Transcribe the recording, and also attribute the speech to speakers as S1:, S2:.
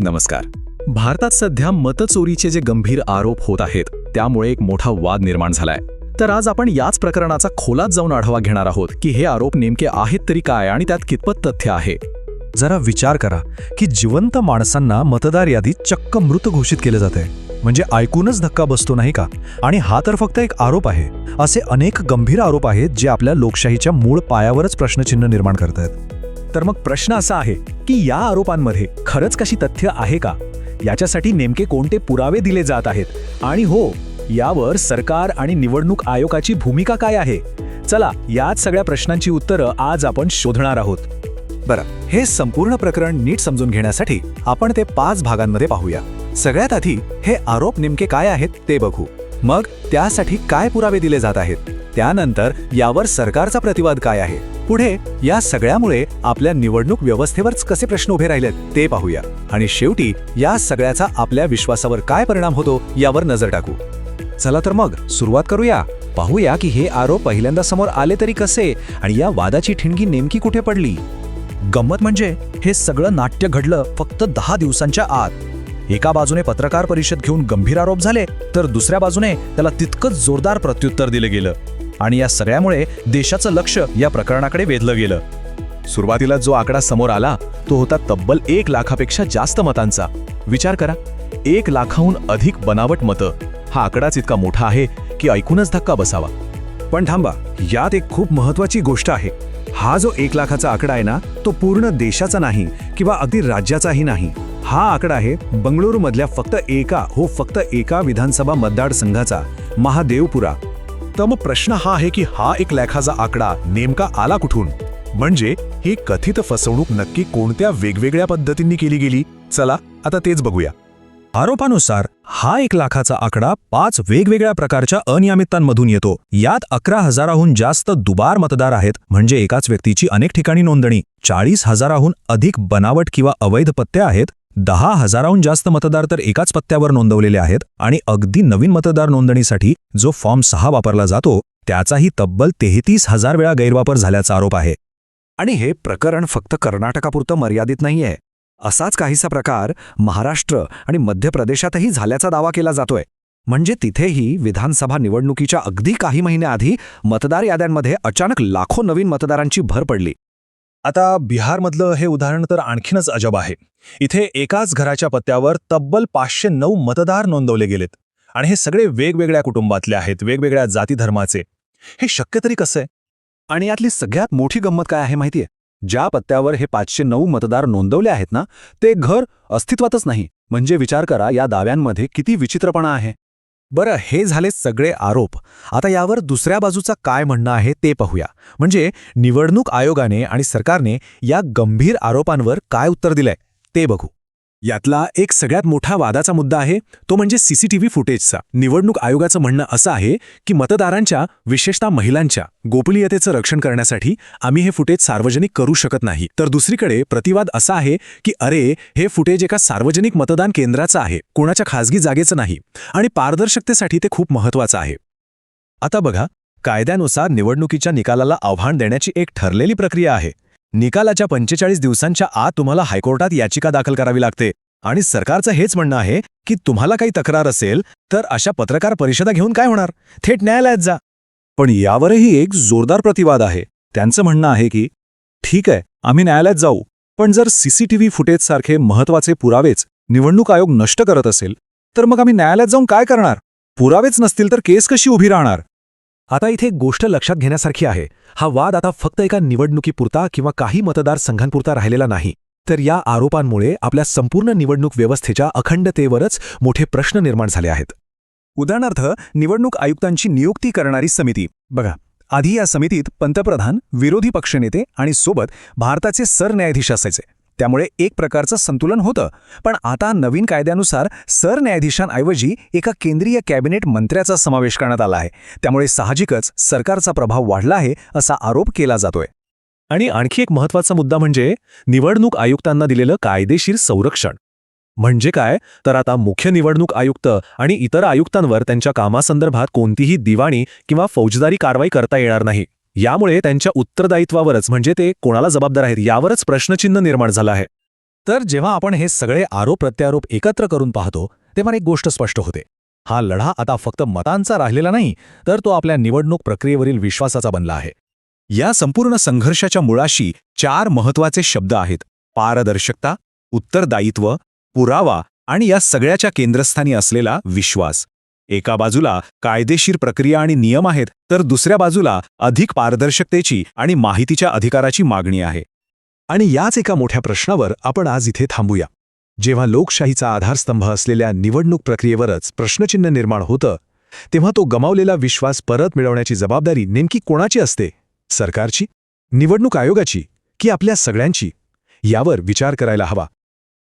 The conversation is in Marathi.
S1: नमस्कार. भारतात सध्या मतचोरीचे जे गंभीर आरोप होत आहेत त्यामुळे एक मोठा वाद निर्माण झालाय. तर आज आपण याच प्रकरणाचा खोलात जाऊन आढावा घेणार आहोत की हे आरोप नेमके आहेत तरी काय आणि त्यात कितपत तथ्य आहे?
S2: जरा विचार करा की जिवंत माणसांना मतदार यादीत चक्क मृत घोषित केलं जाते म्हणजे ऐकूनच धक्का बसतो नाही का? आणि हा तर फक्त एक आरोप आहे. असे अनेक गंभीर आरोप आहेत जे आपल्या लोकशाहीच्या मूळ पायावरच प्रश्नचिन्ह निर्माण करत आहेत
S3: तर मग प्रश्न असा आहे की या आरोपांमध्ये खरंच कशी तथ्य आहे का? याच्यासाठी नेमके कोणते पुरावे दिले जात आहेत? आणि हो यावर सरकार आणि निवडणूक आयोगाची भूमिका काय आहे? चला याच सगळ्या प्रश्नांची उत्तरं आज आपण शोधणार आहोत.
S2: बरं हे संपूर्ण प्रकरण नीट समजून घेण्यासाठी आपण ते पाच भागांमध्ये पाहूया. सगळ्यात आधी हे आरोप नेमके काय आहेत ते बघू. मग त्यासाठी काय पुरावे दिले जात आहेत? त्यानंतर यावर सरकारचा प्रतिवाद काय आहे? पुढे या सगळ्यामुळे आपल्या निवडणूक व्यवस्थेवरच कसे प्रश्न उभे राहिलेत ते पाहूया. आणि शेवटी या सगळ्याचा आपल्या विश्वासावर काय परिणाम होतो यावर नजर टाकू. चला तर मग सुरुवात करूया. पाहूया की हे आरोप पहिल्यांदा समोर आले तरी कसे आणि या वादाची ठिणगी नेमकी कुठे पडली? गंमत म्हणजे हे सगळं नाट्य घडलं फक्त दहा दिवसांच्या आत. एका बाजूने पत्रकार परिषद घेऊन गंभीर आरोप झाले तर दुसऱ्या बाजूने त्याला तितकंच जोरदार प्रत्युत्तर दिलं गेलं. आणि या सगळ्यामुळे देशाचं लक्ष या प्रकरणाकडे वेधलं गेलं.
S1: सुरुवातीला जो आकडा समोर आला तो होता तब्बल एक लाखापेक्षा जास्त मतांचा. विचार करा एक लाखाहून अधिक बनावट मतं. हा आकडाच इतका मोठा आहे की ऐकूनच धक्का बसावा.
S3: पण थांबा यात एक खूप महत्वाची गोष्ट आहे. हा जो एक लाखाचा आकडा आहे ना तो पूर्ण देशाचा नाही किंवा अगदी राज्याचाही नाही. हा आकडा आहे बंगळुरू मधल्या फक्त एका हो फक्त एका विधानसभा मतदारसंघाचा महादेवपुरा.
S4: तर मग प्रश्न हा आहे की हा एक लेखाचा आकडा नेमका आला कुठून? म्हणजे ही कथित फसवणूक नक्की कोणत्या वेगवेगळ्या पद्धतींनी केली गेली? चला आता तेच बघूया.
S2: आरोपानुसार हा एक लाखाचा आकडा पाच वेगवेगळ्या प्रकारच्या अनियमिततांमधून येतो. यात अकरा हजाराहून जास्त दुबार मतदार आहेत म्हणजे एकाच व्यक्तीची अनेक ठिकाणी नोंदणी. चाळीस हजाराहून अधिक बनावट किंवा अवैध पत्ते आहेत दहा हजाराहून जास्त मतदार तर एकाच पत्त्यावर नोंदवलेले आहेत आणि अगदी नवीन मतदार नोंदणीसाठी जो फॉर्म सहा वापरला जातो त्याचाही तब्बल तेहतीस हजार वेळा गैरवापर झाल्याचा आरोप आहे.
S3: आणि हे प्रकरण फक्त कर्नाटकापुरतं मर्यादित नाहीये. असाच काहीसा प्रकार महाराष्ट्र आणि मध्य प्रदेशातही झाल्याचा दावा केला जातोय. म्हणजे तिथेही विधानसभा निवडणुकीच्या अगदी काही महिन्याआधी मतदार याद्यांमध्ये अचानक लाखो नवीन मतदारांची भर पडली.
S2: आता बिहारमधलं हे उदाहरण तर आणखीनच अजब आहे. इथे एकाच घराच्या पत्त्यावर तब्बल पाचशे नऊ मतदार नोंदवले गेलेत. आणि हे सगळे वेगवेगळ्या कुटुंबातले आहेत वेगवेगळ्या जाती धर्माचे. हे शक्य तरी कसं आहे?
S3: आणि यातली सगळ्यात मोठी गंमत काय आहे माहितीये? ज्या पत्त्यावर हे पाचशे नऊ मतदार नोंदवले आहेत ना ते घर अस्तित्वातच नाही. म्हणजे विचार करा या दाव्यांमध्ये किती विचित्रपणा आहे. बरं हे झाले सगळे आरोप. आता यावर दुसऱ्या बाजूचा काय म्हणणं आहे ते पाहूया. म्हणजे निवडणूक आयोगाने आणि सरकारने या गंभीर आरोपांवर काय उत्तर दिलंय ते बघू. यातला एक सगळ्यात मोठा वादाचा मुद्दा आहे तो म्हणजे सीसीटीव्ही फुटेजचा. निवडणूक आयोगाचं म्हणणं असं आहे की मतदारांच्या विशेषतः महिलांच्या गोपनीयतेचं रक्षण करण्यासाठी आम्ही हे फुटेज सार्वजनिक करू शकत नाही. तर दुसरीकडे प्रतिवाद असा आहे की अरे हे फुटेज एका सार्वजनिक मतदान केंद्राचं आहे कोणाच्या खासगी जागेचं नाही आणि पारदर्शकतेसाठी ते खूप महत्वाचं आहे. आता बघा कायद्यानुसार निवडणुकीच्या निकालाला आव्हान देण्याची एक ठरलेली प्रक्रिया आहे. निकालाच्या पंचेचाळीस दिवसांच्या आत तुम्हाला हायकोर्टात याचिका दाखल करावी लागते. आणि सरकारचं हेच म्हणणं आहे की तुम्हाला काही तक्रार असेल तर अशा पत्रकार परिषदा घेऊन काय होणार? थेट न्यायालयात जा. पण यावरही एक जोरदार प्रतिवाद आहे. त्यांचं म्हणणं आहे की ठीक आहे आम्ही न्यायालयात जाऊ. पण जर सीसीटीव्ही फुटेजसारखे महत्त्वाचे पुरावेच निवडणूक आयोग नष्ट करत असेल तर मग आम्ही न्यायालयात जाऊन काय करणार? पुरावेच नसतील तर केस कशी उभी राहणार? आता इथे एक गोष्ट लक्षात घेण्यासारखी आहे. हा वाद आता फक्त एका निवडणुकीपुरता किंवा काही मतदारसंघांपुरता राहिलेला नाही. तर या आरोपांमुळे आपल्या संपूर्ण निवडणूक व्यवस्थेच्या अखंडतेवरच मोठे प्रश्न निर्माण झाले आहेत. उदाहरणार्थ निवडणूक आयुक्तांची नियुक्ती करणारी समिती. बघा आधी या समितीत पंतप्रधान विरोधी पक्षनेते आणि सोबत भारताचे सरन्यायाधीश असायचे. त्यामुळे एक प्रकारचं संतुलन होतं. पण आता नवीन कायद्यानुसार सरन्यायाधीशांऐवजी एका केंद्रीय कॅबिनेट मंत्र्याचा समावेश करण्यात आला आहे. त्यामुळे साहजिकच सरकारचा प्रभाव वाढला आहे असा आरोप केला जातोय. आणि आणखी एक महत्त्वाचा मुद्दा म्हणजे निवडणूक आयुक्तांना दिलेलं कायदेशीर संरक्षण. म्हणजे काय? तर आता मुख्य निवडणूक आयुक्त आणि इतर आयुक्तांवर त्यांच्या कामासंदर्भात कोणतीही दिवाणी किंवा फौजदारी कारवाई करता येणार नाही. यामुळे त्यांच्या उत्तरदायित्वावरच म्हणजे ते कोणाला जबाबदार आहेत यावरच प्रश्नचिन्ह निर्माण झालं आहे.
S2: तर जेव्हा आपण हे सगळे आरोप प्रत्यारोप एकत्र करून पाहतो तेव्हा एक गोष्ट स्पष्ट होते. हा लढा आता फक्त मतांचा राहिलेला नाही तर तो आपल्या निवडणूक प्रक्रियेवरील विश्वासाचा बनला आहे.
S3: या संपूर्ण संघर्षाच्या मुळाशी चार महत्त्वाचे शब्द आहेत. पारदर्शकता उत्तरदायित्व पुरावा आणि या सगळ्याच्या केंद्रस्थानी असलेला विश्वास. एका बाजूला कायदेशीर प्रक्रिया आणि नियम आहेत तर दुसऱ्या बाजूला अधिक पारदर्शकतेची आणि माहितीच्या अधिकाराची मागणी आहे.
S4: आणि याच एका मोठ्या प्रश्नावर आपण आज इथे थांबूया. जेव्हा लोकशाहीचा आधारस्तंभ असलेल्या निवडणूक प्रक्रियेवरच प्रश्नचिन्ह निर्माण होतं तेव्हा तो गमावलेला विश्वास परत मिळवण्याची जबाबदारी नेमकी कोणाची असते? सरकारची? निवडणूक आयोगाची? की आपल्या सगळ्यांची? यावर विचार करायला हवा.